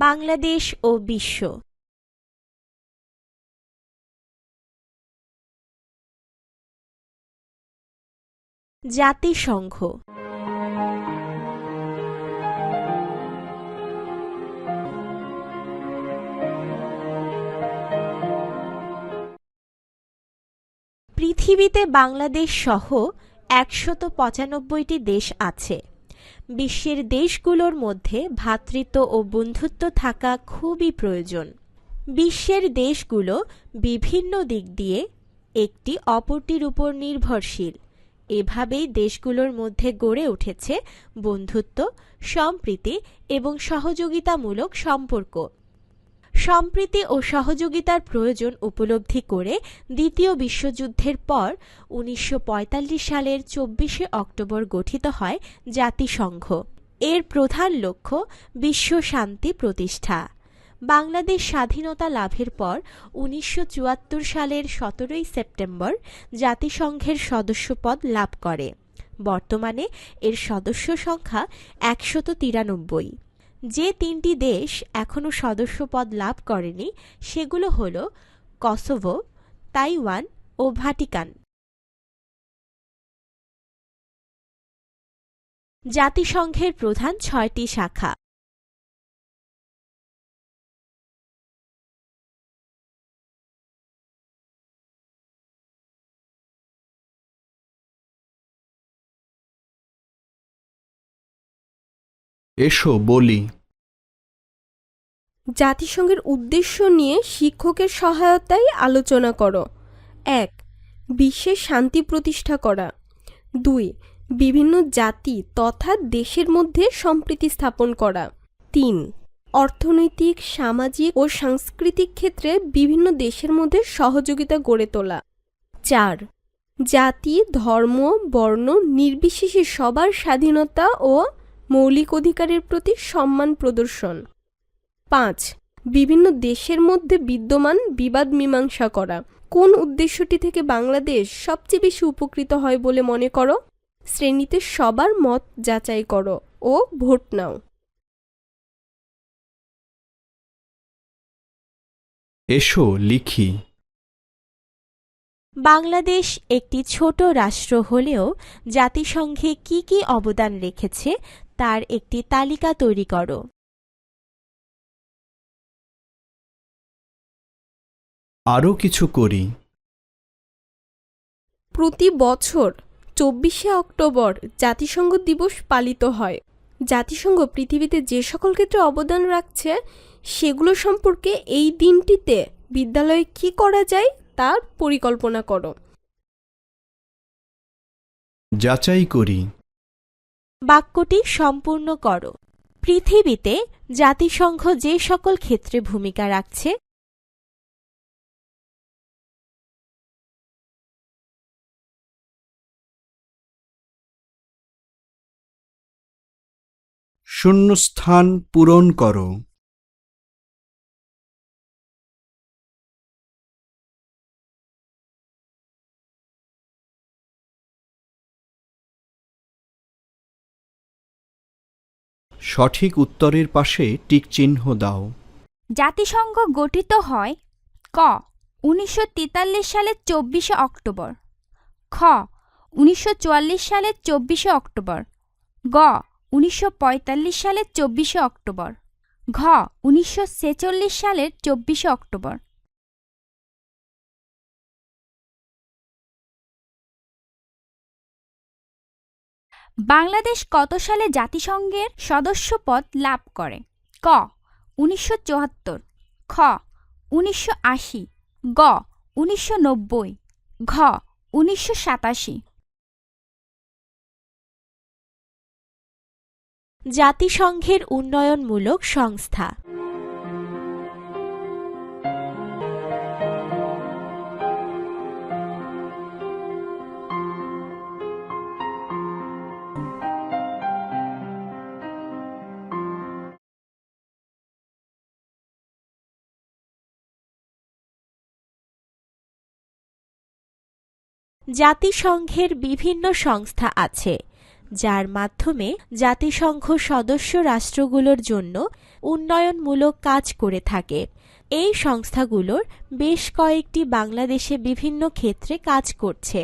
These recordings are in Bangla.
বাংলাদেশ ও বিশ্ব। জাতিসংঘ। পৃথিবীতে বাংলাদেশ সহ একশত পঁচানব্বইটি দেশ আছে। বিশ্বের দেশগুলোর মধ্যে ভ্রাতৃত্ব ও বন্ধুত্ব থাকা খুবই প্রয়োজন। বিশ্বের দেশগুলো বিভিন্ন দিক দিয়ে একটি অপরটির উপর নির্ভরশীল। এভাবেই দেশগুলোর মধ্যে গড়ে উঠেছে বন্ধুত্ব, সম্প্রীতি এবং সহযোগিতামূলক সম্পর্ক। সম্প্রীতি ও সহযোগিতার প্রয়োজন উপলব্ধি করে দ্বিতীয় বিশ্বযুদ্ধের পর উনিশশো পঁয়তাল্লিশ সালের চব্বিশে অক্টোবর গঠিত হয় জাতিসংঘ। এর প্রধান লক্ষ্য বিশ্ব শান্তি প্রতিষ্ঠা। বাংলাদেশ স্বাধীনতা লাভের পর উনিশশো চুয়াত্তর সালের সতেরোই সেপ্টেম্বর জাতিসংঘের সদস্যপদ লাভ করে। বর্তমানে এর সদস্য সংখ্যা একশত তিরানব্বই। যে তিনটি দেশ এখনও সদস্যপদ লাভ করেনি, সেগুলো হলো কসোভো, তাইওয়ান ও ভাটিকান। জাতিসংঘের প্রধান ছয়টি শাখা। এসো বলি জাতিসংঘের উদ্দেশ্য নিয়ে শিক্ষকের সহায়তায় আলোচনা করো। এক বিশ্বের শান্তি প্রতিষ্ঠা করা। দুই, বিভিন্ন জাতি তথা দেশের মধ্যে সম্প্রীতি স্থাপন করা। তিন, অর্থনৈতিক, সামাজিক ও সাংস্কৃতিক ক্ষেত্রে বিভিন্ন দেশের মধ্যে সহযোগিতা গড়ে তোলা। চার, জাতি, ধর্ম, বর্ণ নির্বিশেষে সবার স্বাধীনতা ও মৌলিক অধিকারের প্রতি সম্মান প্রদর্শন। পাঁচ বিভিন্ন দেশের মধ্যে বিদ্যমান বিবাদ মীমাংসা করা। কোন উদ্দেশ্যটি থেকে বাংলাদেশ সবচেয়ে বেশি উপকৃত হয় বলে মনে করো? শ্রেণীতে সবার মত যাচাই করো ও ভোট নাও। এসো লিখি। বাংলাদেশ একটি ছোট রাষ্ট্র হলেও জাতিসংঘে কি কি অবদান রেখেছে তার একটি তালিকা তৈরি করো। আরও কিছু করি। প্রতি বছর চব্বিশে অক্টোবর জাতিসংঘ দিবস পালিত হয়। জাতিসংঘ পৃথিবীতে যে সকল ক্ষেত্রে অবদান রাখছে সেগুলো সম্পর্কে এই দিনটিতে বিদ্যালয়ে কি করা যায় তার পরিকল্পনা করো। যাচাই করি। বাক্যটি সম্পূর্ণ করো। পৃথিবীতে জাতিসংঘ যে সকল ক্ষেত্রে ভূমিকা রাখছে শূন্যস্থান পূরণ করো। সঠিক উত্তরের পাশে টিকচিহ্ন দাও। জাতিসংঘ গঠিত হয় ক, উনিশশো সালের চব্বিশে অক্টোবর। খ, উনিশশো সালের চব্বিশে অক্টোবর। গ উনিশশো পঁয়তাল্লিশ সালের চব্বিশে অক্টোবর। ঘ, উনিশশো ছেচল্লিশ সালের চব্বিশে অক্টোবর। বাংলাদেশ কত সালে জাতিসংঘের সদস্যপদ লাভ করে? ক, উনিশশো চুয়াত্তর। খ, উনিশশো আশি। গ, উনিশশো নব্বই। ঘ, উনিশশো সাতাশি। জাতিসংঘের উন্নয়নমূলক সংস্থা। জাতিসংঘের বিভিন্ন সংস্থা আছে। যার মাধ্যমে জাতিসংঘ সদস্য রাষ্ট্রগুলোর জন্য উন্নয়নমূলক কাজ করে থাকে। এই সংস্থাগুলোর বেশ কয়েকটি বাংলাদেশে বিভিন্ন ক্ষেত্রে কাজ করছে।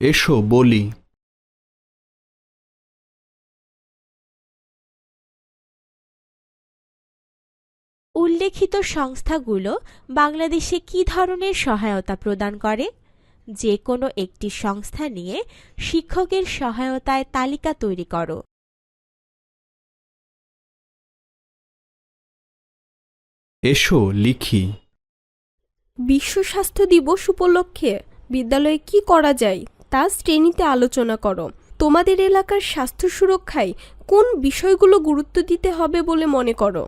এসো বলি উল্লেখিত সংস্থাগুলো বাংলাদেশে কী ধরনের সহায়তা প্রদান করে? যে কোনো একটি সংস্থা নিয়ে শিক্ষকের সহায়তায় তালিকা তৈরি করো। এসো লিখি। বিশ্ব স্বাস্থ্য দিবস উপলক্ষে বিদ্যালয়ে কি করা যায় তা শ্রেণীতে আলোচনা করো। তোমাদের এলাকার স্বাস্থ্য সুরক্ষায় কোন বিষয়গুলো গুরুত্ব দিতে হবে বলে মনে করো?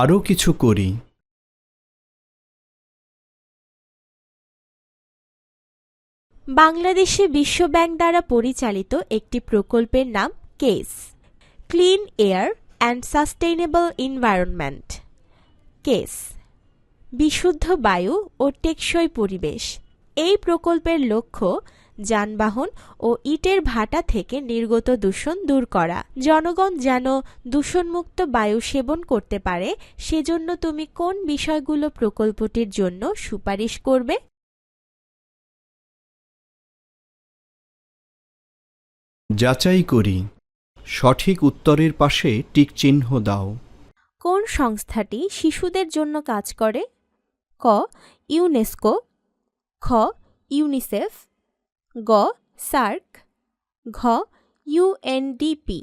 আরও কিছু করি। বাংলাদেশে বিশ্বব্যাংক দ্বারা পরিচালিত একটি প্রকল্পের নাম case. Clean air and sustainable environment. Case. বিশুদ্ধ বায়ু ও টেকসই পরিবেশ। এই প্রকল্পের লক্ষ্য যানবাহন ও ইটের ভাটা থেকে নির্গত দূষণ দূর করা। জনগণ যেন দূষণমুক্ত বায়ু সেবন করতে পারে সেজন্য তুমি কোন বিষয়গুলো প্রকল্পটির জন্য সুপারিশ করবে? যাচাই করি। সঠিক উত্তরের পাশে টিক চিহ্ন দাও। কোন সংস্থাটি শিশুদের জন্য কাজ করে? ক ইউনেস্কো। খ ইউনিসেফ। গ, সার্ক, ঘ ইউএনডিপি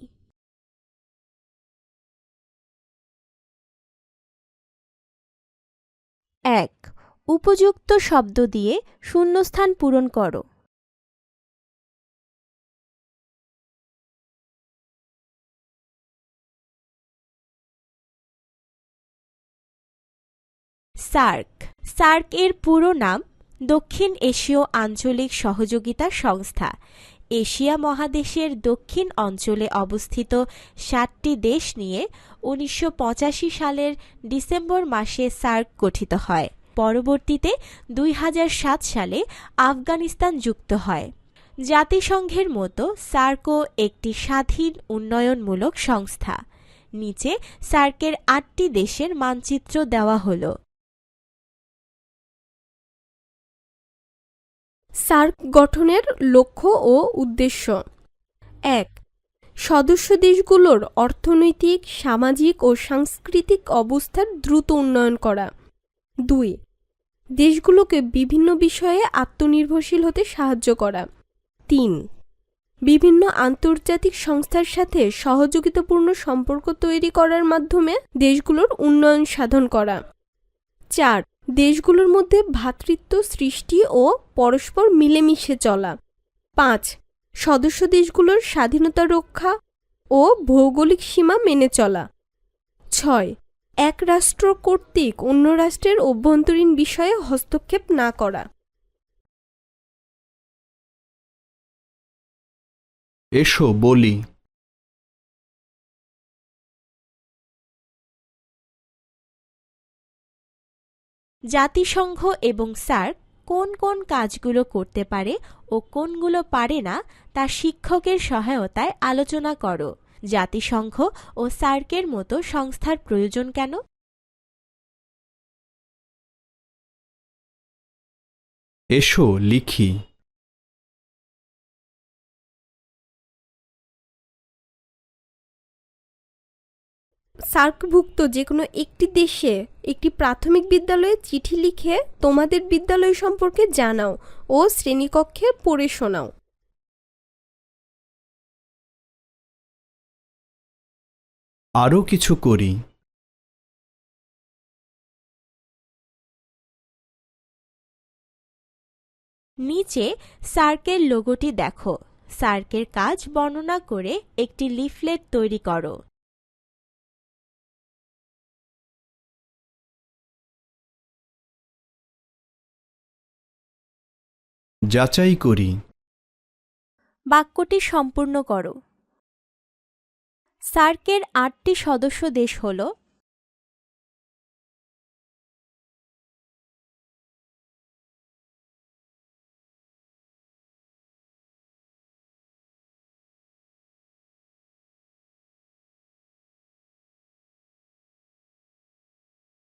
এক, উপযুক্ত শব্দ দিয়ে শূন্যস্থান পূরণ করো। সার্ক সার্ক এর পুরো নাম দক্ষিণ এশীয় আঞ্চলিক সহযোগিতা সংস্থা। এশিয়া মহাদেশের দক্ষিণ অঞ্চলে অবস্থিত সাতটি দেশ নিয়ে উনিশশো পঁচাশি সালের ডিসেম্বর মাসে সার্ক গঠিত হয়। পরবর্তীতে দুই হাজার সাত সালে আফগানিস্তান যুক্ত হয়। জাতিসংঘের মতো সার্কও একটি স্বাধীন উন্নয়নমূলক সংস্থা। নিচে সার্কের আটটি দেশের মানচিত্র দেওয়া হলো। সার্ক গঠনের লক্ষ্য ও উদ্দেশ্য। এক, সদস্য দেশগুলোর অর্থনৈতিক, সামাজিক ও সাংস্কৃতিক অবস্থার দ্রুত উন্নয়ন করা। দুই, দেশগুলোকে বিভিন্ন বিষয়ে আত্মনির্ভরশীল হতে সাহায্য করা। তিন, বিভিন্ন আন্তর্জাতিক সংস্থার সাথে সহযোগিতাপূর্ণ সম্পর্ক তৈরি করার মাধ্যমে দেশগুলোর উন্নয়ন সাধন করা। চার দেশগুলোর মধ্যে ভ্রাতৃত্ব সৃষ্টি ও পরস্পর মিলেমিশে চলা। পাঁচ, সদস্য দেশগুলোর স্বাধীনতা রক্ষা ও ভৌগোলিক সীমা মেনে চলা। ছয়, এক রাষ্ট্র কর্তৃক অন্য রাষ্ট্রের অভ্যন্তরীণ বিষয়ে হস্তক্ষেপ না করা। এসো বলি জাতিসংঘ এবং সার্ক কোন কোন কাজগুলো করতে পারে ও কোনগুলো পারে না তা শিক্ষকের সহায়তায় আলোচনা করো। জাতিসংঘ ও সার্কের মতো সংস্থার প্রয়োজন কেন? এসো লিখি। সার্কভুক্ত যে কোনো একটি দেশে একটি প্রাথমিক বিদ্যালয়ে চিঠি লিখে তোমাদের বিদ্যালয় সম্পর্কে জানাও ও শ্রেণীকক্ষে পড়ে শোনাও। আরও কিছু করি। নিচে সার্কের লোগোটি দেখো। সার্কের কাজ বর্ণনা করে একটি লিফলেট তৈরি করো। যাচাই করি। বাক্যটি সম্পূর্ণ করো। সার্কের আটটি সদস্য দেশ হল